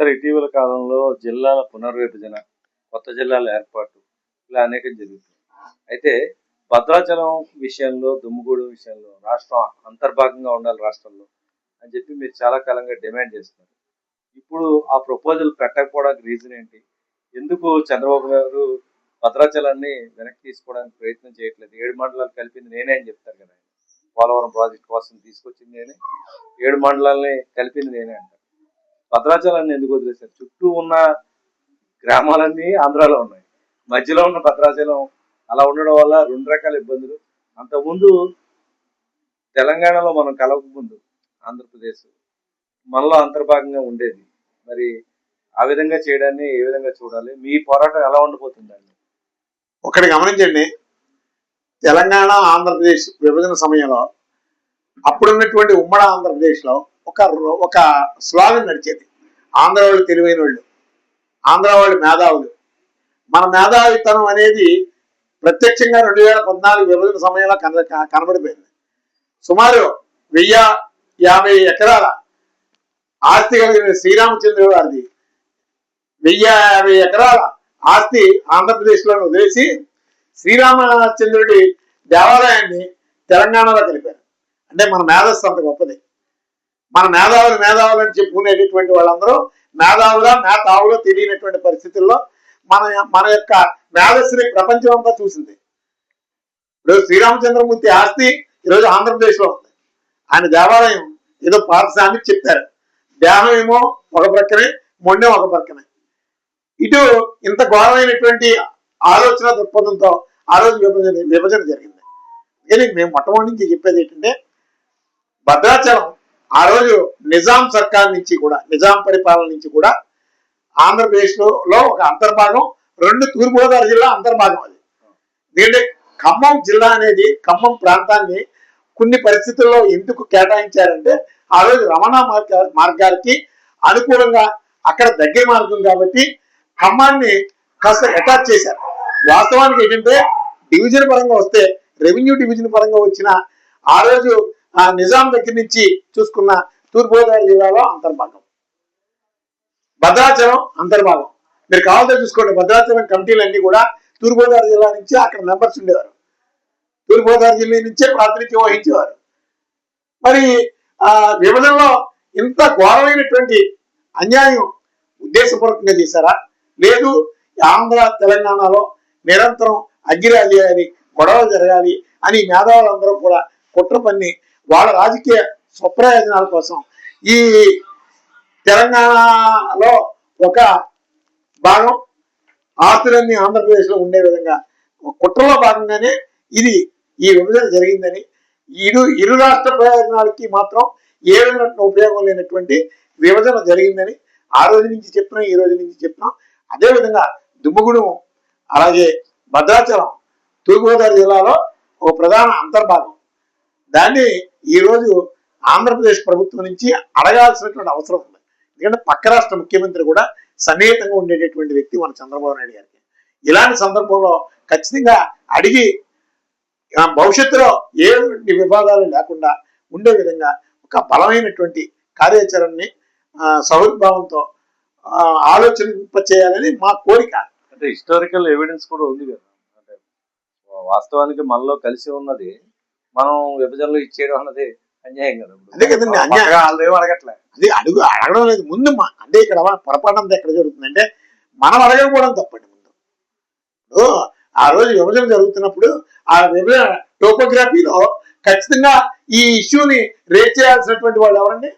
Sir ఇటీవల కాలంలో జిల్లాల పునర్విభజన కొత్త జిల్లాల ఏర్పాటు ఇలా అనేకం జరుగుతుంది. అయితే భద్రాచలం విషయంలో దుమ్ముగూడెం విషయంలో రాష్ట్రం అంతర్భాగంగా ఉండాలి రాష్ట్రంలో అని చెప్పి మీరు చాలా కాలంగా డిమాండ్ చేస్తున్నారు. ఇప్పుడు ఆ ప్రపోజల్ పెట్టకపోవడానికి రీజన్ ఏంటి? ఎందుకు చంద్రబాబు గారు భద్రాచలాన్ని వెనక్కి తీసుకోవడానికి ప్రయత్నం చేయట్లేదు? ఏడు మండలాలు కలిపింది నేనే అని చెప్తారు కదా పోలవరం ప్రాజెక్ట్ కోసం తీసుకొచ్చింది నేనే. ఏడు మండలాలని కలిపింది నేనే అంటారు. భద్రాచలాన్ని ఎందుకు వదిలేశారు? చుట్టూ ఉన్న గ్రామాలన్నీ ఆంధ్రాలో ఉన్నాయి. మధ్యలో ఉన్న భద్రాచలం అలా ఉండడం వల్ల రెండు రకాల ఇబ్బందులు. అంతకుముందు తెలంగాణలో మనం కలవక ముందు ఆంధ్రప్రదేశ్ మనలో అంతర్భాగంగా ఉండేది. మరి ఆ విధంగా చేయడాన్ని ఏ విధంగా చూడాలి మీ పోరాటం ఎలా ఉండబోతుందండి ఒకటి గమనించండి. తెలంగాణ ఆంధ్రప్రదేశ్ విభజన సమయంలో అప్పుడున్నటువంటి ఉమ్మడి ఆంధ్రప్రదేశ్లో ఒక ఒక స్లాగన్ నడిచేది. ఆంధ్ర వాళ్ళు తెలివైన వాళ్ళు ఆంధ్ర వాళ్ళు మేధావులు. మన మేధావితనం అనేది ప్రత్యక్షంగా రెండు వేల పద్నాలుగు విభజన సమయంలో కన కనబడిపోయింది. సుమారు వెయ్యి యాభై ఎకరాల ఆస్తి కలిగిన శ్రీరామచంద్రుడు గారిది వెయ్యి యాభై ఎకరాల ఆస్తి ఆంధ్రప్రదేశ్లో వదిలేసి శ్రీరామచంద్రుడి దేవాలయాన్ని తెలంగాణలో కలిపారు. అంటే మన మేధస్సు అంత గొప్పది. మన మేధావులు మేధావులు అని చెప్పుకునేటటువంటి వాళ్ళందరూ మేధావులా మేధావులో తెలియనటువంటి పరిస్థితుల్లో మన మన యొక్క మేధస్సుని ప్రపంచం అంతా చూసింది. ఇప్పుడు శ్రీరామచంద్రమూర్తి ఆస్తి ఈరోజు ఆంధ్రప్రదేశ్లో ఉంది. ఆయన దేవాలయం ఏదో పాఠశాలని చెప్పారు. దేహం ఏమో ఒక ప్రక్కనే మొండెం ఒక ప్రక్కనే ఇటు ఇంత ఘోరమైనటువంటి ఆలోచన దృక్పథంతో ఆ రోజు విభజన విభజన జరిగింది. కానీ మేము మొట్టమొదటి నుంచి చెప్పేది ఏంటంటే భద్రాచలం ఆ రోజు నిజాం సర్కార్ నుంచి కూడా నిజాం పరిపాలన నుంచి కూడా ఆంధ్రప్రదేశ్లో ఒక అంతర్భాగం రెండు తూర్పుగోదావరి జిల్లా అంతర్భాగం అది. దీంట్లో ఖమ్మం జిల్లా అనేది ఖమ్మం ప్రాంతాన్ని కొన్ని పరిస్థితుల్లో ఎందుకు కేటాయించారంటే ఆ రోజు రవాణా మార్గ మార్గాలకి అనుకూలంగా అక్కడ దగ్గర మార్గం కాబట్టి ఖమ్మాన్ని కాస్త అటాచ్ చేశారు. వాస్తవానికి ఏంటంటే డివిజన్ పరంగా వస్తే రెవెన్యూ డివిజన్ పరంగా వచ్చిన ఆ రోజు ఆ నిజాం దగ్గర నుంచి చూసుకున్న తూర్పుగోదావరి జిల్లాలో అంతర్భాగం. భద్రాచలం అంతర్భాగం. మీరు కావాలంటే చూసుకోండి. భద్రాచలం కమిటీలన్నీ కూడా తూర్పుగోదావరి జిల్లా నుంచి అక్కడ మెంబర్స్ ఉండేవారు. తూర్పుగోదావరి జిల్లా నుంచే ప్రాతినిధ్యం వహించేవారు. మరి ఆ విభజనలో ఇంత ఘోరమైనటువంటి అన్యాయం ఉద్దేశపూర్వకంగా చేశారా? లేదు ఆంధ్ర తెలంగాణలో నిరంతరం అగ్గిరాలి అని గొడవలు జరగాలి అని మేధావులందరూ కూడా కుట్ర పన్ని వాళ్ళ రాజకీయ స్వప్రయోజనాల కోసం ఈ తెలంగాణలో ఒక భాగం ఆస్తులన్నీ ఆంధ్రప్రదేశ్లో ఉండే విధంగా ఒక కుట్రలో భాగంగానే ఇది ఈ విభజన జరిగిందని ఇరు ఇరు రాష్ట్ర ప్రయోజనాలకి మాత్రం ఏ విధమైన ఉపయోగం లేనటువంటి విభజన జరిగిందని ఆ రోజు నుంచి చెప్పినాం ఈ రోజు నుంచి చెప్పినాం. అదేవిధంగా దుమ్మగూడెం అలాగే భద్రాచలం తూర్పుగోదావరి జిల్లాలో ఒక ప్రధాన అంతర్భాగం. దాన్ని ఈరోజు ఆంధ్రప్రదేశ్ ప్రభుత్వం నుంచి అడగాల్సినటువంటి అవసరం ఉంది. ఎందుకంటే పక్క రాష్ట్ర ముఖ్యమంత్రి కూడా సన్నిహితంగా ఉండేటటువంటి వ్యక్తి మన చంద్రబాబు నాయుడు గారికి. ఇలాంటి సందర్భంలో ఖచ్చితంగా అడిగి భవిష్యత్తులో ఏటువంటి వివాదాలు లేకుండా ఉండే విధంగా ఒక బలమైనటువంటి కార్యాచరణని ఆ, ఆలోచన చేయాలని మా కోరిక. అంటే హిస్టారికల్ ఎవిడెన్స్ కూడా ఉంది కదా. అంటే వాస్తవానికి మనలో కలిసి ఉన్నది మనం విభజనలో ఇచ్చేయడం అన్నది అన్యాయం కదా. అదే కదండి, అన్యాయం. వాళ్ళు ఏం అడగట్లే. అది అడుగు అడగడం లేదు. ముందు అంటే ఇక్కడ పొరపాటు అంతా ఎక్కడ జరుగుతుందంటే మనం అడగకపోవడం తప్పండి ముందు. ఇప్పుడు ఆ రోజు విభజన జరుగుతున్నప్పుడు ఆ విభజన టోపోగ్రఫీలో ఖచ్చితంగా ఈ ఇష్యూని రేట్ చేయాల్సినటువంటి వాళ్ళు ఎవరండి?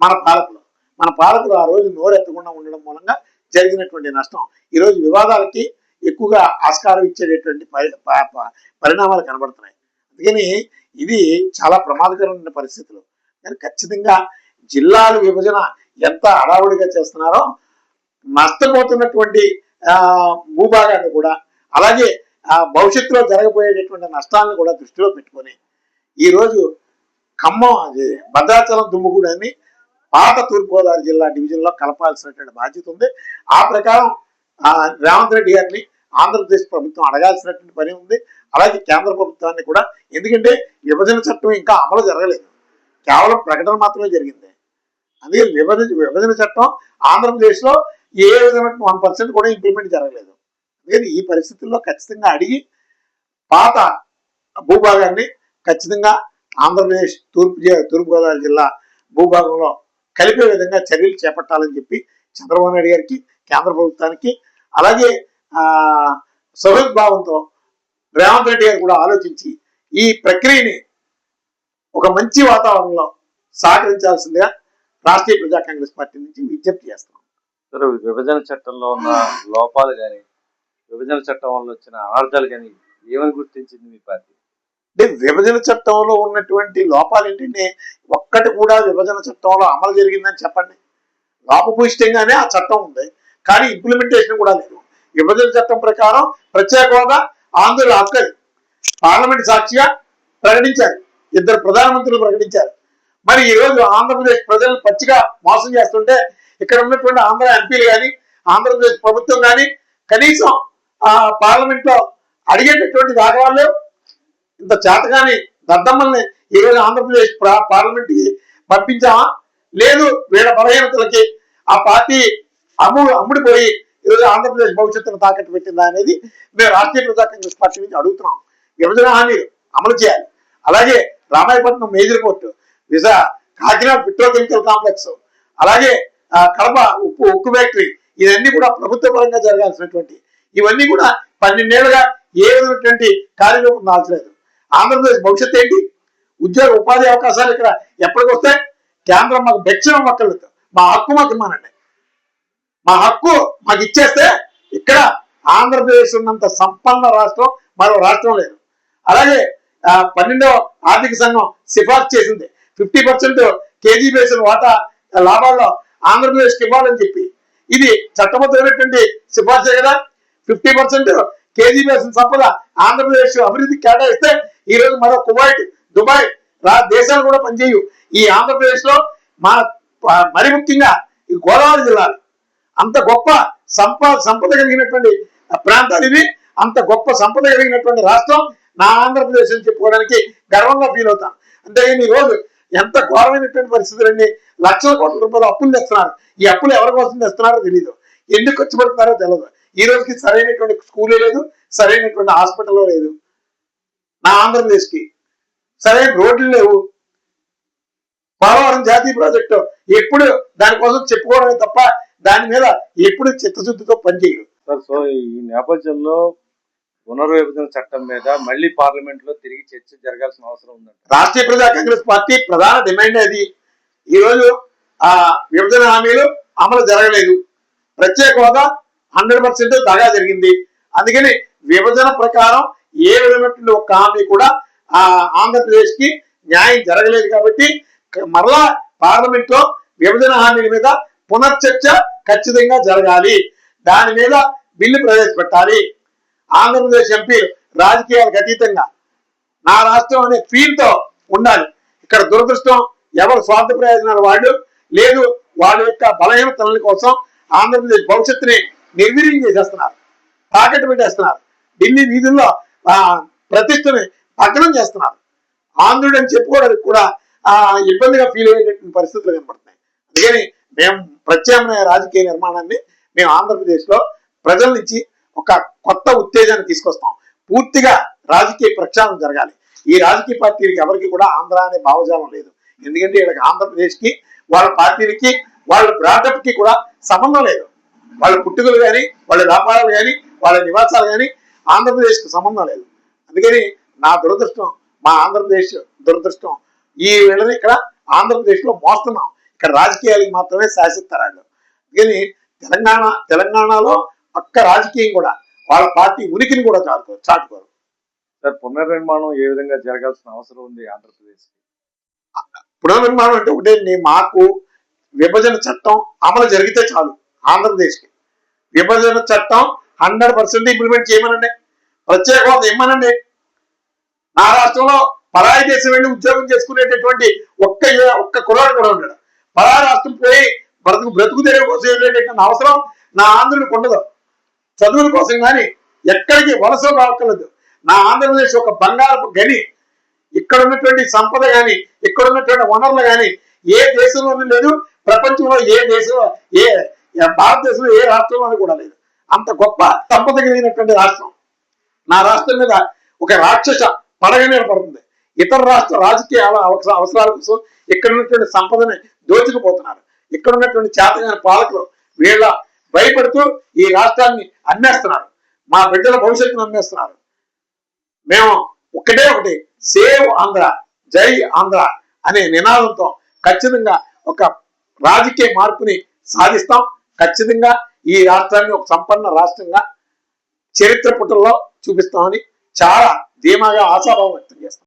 మన పాలకులు. మన పాలకులు ఆ రోజు నోరెత్తకుండా ఉండడం మూలంగా జరిగినటువంటి నష్టం. ఈ రోజు వివాదాలకి ఎక్కువగా ఆస్కారం ఇచ్చేటటువంటి పరిణామాలు కనబడుతున్నాయి. అందుకని ఇది చాలా ప్రమాదకరమైన పరిస్థితులు. కానీ ఖచ్చితంగా జిల్లాల విభజన ఎంత అడావుడిగా చేస్తున్నారో నష్టపోతున్నటువంటి భూభాగాన్ని కూడా అలాగే భవిష్యత్తులో జరగబోయేటటువంటి నష్టాలను కూడా దృష్టిలో పెట్టుకొని ఈరోజు ఖమ్మం అది భద్రాచలం దుమ్ముగూడని పాత తూర్పుగోదావరి జిల్లా డివిజన్లో కలపాల్సినటువంటి బాధ్యత ఉంది. ఆ ప్రకారం రేవంత్ రెడ్డి గారిని ఆంధ్రప్రదేశ్ ప్రభుత్వం అడగాల్సినటువంటి పని ఉంది. అలాగే కేంద్ర ప్రభుత్వాన్ని కూడా. ఎందుకంటే విభజన చట్టం ఇంకా అమలు జరగలేదు. కేవలం ప్రకటన మాత్రమే జరిగింది. అందుకే విభజన విభజన చట్టం ఆంధ్రప్రదేశ్లో ఏ విధమైన వన్ పర్సెంట్ కూడా ఇంప్లిమెంట్ జరగలేదు. అందుకని ఈ పరిస్థితుల్లో ఖచ్చితంగా అడిగి పాత భూభాగాన్ని ఖచ్చితంగా ఆంధ్రప్రదేశ్ తూర్పు తూర్పుగోదావరి జిల్లా భూభాగంలో కలిపే విధంగా చర్యలు చేపట్టాలని చెప్పి చంద్రబాబు నాయుడు గారికి కేంద్ర ప్రభుత్వానికి అలాగే సహృద్భావంతో రేవంత్ రెడ్డి గారు కూడా ఆలోచించి ఈ ప్రక్రియని ఒక మంచి వాతావరణంలో సహకరించాల్సిందిగా రాష్ట్రీయ ప్రజా కాంగ్రెస్ పార్టీ నుంచి విజ్ఞప్తి చేస్తున్నాం. సరే విభజన చట్టంలో ఉన్న లోపాలు కానీ విభజన చట్టం వల్ల వచ్చిన అనర్థాలు కానీ ఏమని గుర్తించింది మీ పార్టీ? అంటే విభజన చట్టంలో ఉన్నటువంటి లోపాలు ఏంటంటే ఒక్కటి కూడా విభజన చట్టంలో అమలు జరిగిందని చెప్పండి. లోపభూయిష్టంగానే ఆ చట్టం ఉంది కానీ ఇంప్లిమెంటేషన్ కూడా లేదు. విభజన చట్టం ప్రకారం ప్రత్యేక హోదా ఆంధ్రుల హక్కు పార్లమెంట్ సాక్షిగా ప్రకటించారు. ఇద్దరు ప్రధానమంత్రులు ప్రకటించారు. మరి ఈ రోజు ఆంధ్రప్రదేశ్ ప్రజలను పచ్చిగా మోసం చేస్తుంటే ఇక్కడ ఉన్నటువంటి ఆంధ్ర ఎంపీలు కానీ ఆంధ్రప్రదేశ్ ప్రభుత్వం కానీ కనీసం ఆ పార్లమెంట్లో అడిగేటటువంటి దాఖలాలు ఇంత చేతగాని దద్దమ్మల్ని ఈ రోజు ఆంధ్రప్రదేశ్ పార్లమెంట్కి పంపించామా లేదు వీళ్ళ బలహీనతలకి ఆ పార్టీ అమ్ము అమ్ముడిపోయి ఈరోజు ఆంధ్రప్రదేశ్ భవిష్యత్తును తాకట్టు పెట్టిందా అనేది మేము రాష్ట్రీయ ప్రజా కాంగ్రెస్ పార్టీ నుంచి అడుగుతున్నాం. విభజన హామీలు అమలు చేయాలి. అలాగే రామాయపట్నం మేజర్ పోర్టు విజా కాకినాడ పెట్రోకెమికల్ కాంప్లెక్స్ అలాగే కడప ఉప్పు ఉక్కు ఫ్యాక్టరీ ఇవన్నీ కూడా ప్రభుత్వ పరంగా జరగాల్సినటువంటి ఇవన్నీ కూడా పన్నెండేళ్ళుగా ఏ విధమైనటువంటి కార్యరూపం దాల్చలేదు ఆంధ్రప్రదేశ్ భవిష్యత్తు ఏంటి? ఉద్యోగ ఉపాధి అవకాశాలు ఇక్కడ ఎప్పటికొస్తే కేంద్రం మాకు దక్షిణం మొక్కలేదు మా హక్కు మాకు ఇమ్మనండి మా హక్కు మాకు ఇచ్చేస్తే ఇక్కడ ఆంధ్రప్రదేశ్ ఉన్నంత సంపన్న రాష్ట్రం మరో రాష్ట్రం లేదు. అలాగే పన్నెండో ఆర్థిక సంఘం సిఫార్సు చేసింది. ఫిఫ్టీ పర్సెంట్ కేజీ బేసిన వాటా లాభాల్లో ఆంధ్రప్రదేశ్కి ఇవ్వాలని చెప్పి. ఇది చట్టబద్ధమైనటువంటి సిఫార్సే కదా. ఫిఫ్టీ పర్సెంట్ కేజీ బేసిన సంపద ఆంధ్రప్రదేశ్ అభివృద్ధి కేటాయిస్తే ఈ రోజు మరో కువైట్ దుబాయ్ రా దేశాలు కూడా పనిచేయు. ఈ ఆంధ్రప్రదేశ్లో మా మరి ముఖ్యంగా ఈ గోదావరి జిల్లాలు. అంత గొప్ప సంప సంపద కలిగినటువంటి ప్రాంతాలు ఇవి. అంత గొప్ప సంపద కలిగినటువంటి రాష్ట్రం నా ఆంధ్రప్రదేశ్ అని చెప్పుకోవడానికి గర్వంగా ఫీల్ అవుతాను అంతేగాని ఈ రోజు ఎంత ఘోరమైనటువంటి పరిస్థితులన్నీ లక్షల కోట్ల రూపాయలు అప్పులు తెస్తున్నారు. ఈ అప్పులు ఎవరి కోసం తెస్తున్నారో తెలియదు ఎందుకు ఖర్చు పెడుతున్నారో తెలియదు ఈ రోజుకి సరైనటువంటి స్కూలే లేదు సరైనటువంటి హాస్పిటల్ లేదు. నా ఆంధ్రప్రదేశ్కి సరైన రోడ్లు లేవు. పోలవరం జాతీయ ప్రాజెక్టు ఎప్పుడు దానికోసం చెప్పుకోవడమే తప్ప దాని మీద ఎప్పుడు చిత్తశుద్ధితో పనిచేయరు. సార్ సో ఈ నేపథ్యంలో పునర్విభజన చట్టం మీద మళ్ళీ పార్లమెంట్లో తిరిగి చర్చ జరగాల్సిన అవసరం ఉందంట. రాష్ట్రీయ ప్రజా కాంగ్రెస్ పార్టీ ప్రధాన డిమాండ్ అది ఈ రోజు ఆ విభజన హామీలు అమలు జరగలేదు. ప్రత్యేక హోదా హండ్రెడ్ పర్సెంట్ దగా జరిగింది. అందుకని విభజన ప్రకారం ఏ విధమైనటువంటి ఒక హామీ కూడా ఆ ఆంధ్రప్రదేశ్కి న్యాయం జరగలేదు కాబట్టి మరలా పార్లమెంట్లో విభజన హామీల మీద పునర్చర్చ ఖచ్చితంగా జరగాలి. దాని మీద బిల్లు ప్రవేశపెట్టాలి. ఆంధ్రప్రదేశ్ ఎంపీ రాజకీయాలకు అతీతంగా నా రాష్ట్రం అనే ఫీల్తో ఉండాలి. ఇక్కడ దురదృష్టం ఎవరు స్వార్థ ప్రయోజనాలు వాళ్ళు లేదు వాళ్ళ యొక్క బలహీనతల కోసం ఆంధ్రప్రదేశ్ భవిష్యత్తుని నిర్వీర్యం చేసేస్తున్నారు. తాకట్టు పెట్టేస్తున్నారు. ఢిల్లీ వీధుల్లో ఆ ప్రతిష్టని పతనం చేస్తున్నారు. ఆంధ్రుడు అని చెప్పుకోవడానికి కూడా ఆ ఇబ్బందిగా ఫీల్ అయ్యేటటువంటి పరిస్థితులు కనపడుతున్నాయి అందుకని మేము ప్రత్యామ్నాయ రాజకీయ నిర్మాణాన్ని మేము ఆంధ్రప్రదేశ్లో ప్రజల నుంచి ఒక కొత్త ఉత్తేజాన్ని తీసుకొస్తాం. పూర్తిగా రాజకీయ ప్రక్షాళన జరగాలి. ఈ రాజకీయ పార్టీలకి ఎవరికి కూడా ఆంధ్ర అనే భావజాలం లేదు. ఎందుకంటే వీళ్ళకి ఆంధ్రప్రదేశ్కి వాళ్ళ పార్టీలకి వాళ్ళ బ్రాటప్కి కూడా సంబంధం లేదు. వాళ్ళ పుట్టుకలు కానీ వాళ్ళ వ్యాపారాలు కానీ వాళ్ళ నివాసాలు కానీ ఆంధ్రప్రదేశ్కి సంబంధం లేదు. అందుకని నా దురదృష్టం మా ఆంధ్రప్రదేశ్ దురదృష్టం ఈ వీళ్ళని ఇక్కడ ఆంధ్రప్రదేశ్లో మోస్తున్నాం. ఇక్కడ రాజకీయాలకు మాత్రమే శాసిస్తారు అందుకని తెలంగాణ తెలంగాణలో పక్క రాజకీయం కూడా వాళ్ళ పార్టీ ఉనికిని కూడా చాటుకోరు చాటుకోరు. సార్ పునర్నిర్మాణం ఏ విధంగా జరగాల్సిన అవసరం ఉంది ఆంధ్రప్రదేశ్ పునర్నిర్మాణం అంటే ఒకటే అండి, మాకు విభజన చట్టం అమలు జరిగితే చాలు ఆంధ్రప్రదేశ్కి. విభజన చట్టం హండ్రెడ్ పర్సెంట్ ఇంప్లిమెంట్ చేయమనండి. ప్రత్యేక హోదా ఇమ్మనండి. నా రాష్ట్రంలో పరాయి దేశం వెళ్ళి ఉద్యోగం చేసుకునేటటువంటి ఒక్క ఒక్క కుర్రాడు కూడా ఉన్నాడు పరా రాష్ట్రం పోయి బ్రతుకు బ్రతుకు తెరువు కోసం అవసరం నా ఆంధ్రుడికి ఉండదు చదువుల కోసం కానీ ఎక్కడికి వలస రావక్కర్లేదు. నా ఆంధ్రప్రదేశ్ ఒక బంగారపు గని. ఇక్కడ ఉన్నటువంటి సంపద గాని ఇక్కడ ఉన్నటువంటి వనరులు కానీ ఏ దేశంలోనూ లేదు. ప్రపంచంలో ఏ దేశంలో ఏ భారతదేశంలో ఏ రాష్ట్రంలో కూడా లేదు. అంత గొప్ప సంపద కలిగినటువంటి రాష్ట్రం. నా రాష్ట్రం మీద ఒక రాక్షస పడగనే పడుతుంది ఇతర రాష్ట్ర రాజకీయాల అవసర- అవసరాల కోసం ఇక్కడ ఉన్నటువంటి సంపదని దోచుకుపోతున్నారు. ఇక్కడ ఉన్నటువంటి చేతగాని పాలకులు వీళ్ళ భయపడుతూ ఈ రాష్ట్రాన్ని అమ్మేస్తున్నారు. మా బిడ్డల భవిష్యత్తును అమ్మేస్తున్నారు. మేము ఒకటే ఒకటి సేవ్ ఆంధ్ర జై ఆంధ్ర అనే నినాదంతో ఖచ్చితంగా ఒక రాజకీయ మార్పుని సాధిస్తాం. ఖచ్చితంగా ఈ రాష్ట్రాన్ని ఒక సంపన్న రాష్ట్రంగా చరిత్ర పుటల్లో చూపిస్తామని చాలా ధీమాగా ఆశాభావం వ్యక్తం చేస్తాం.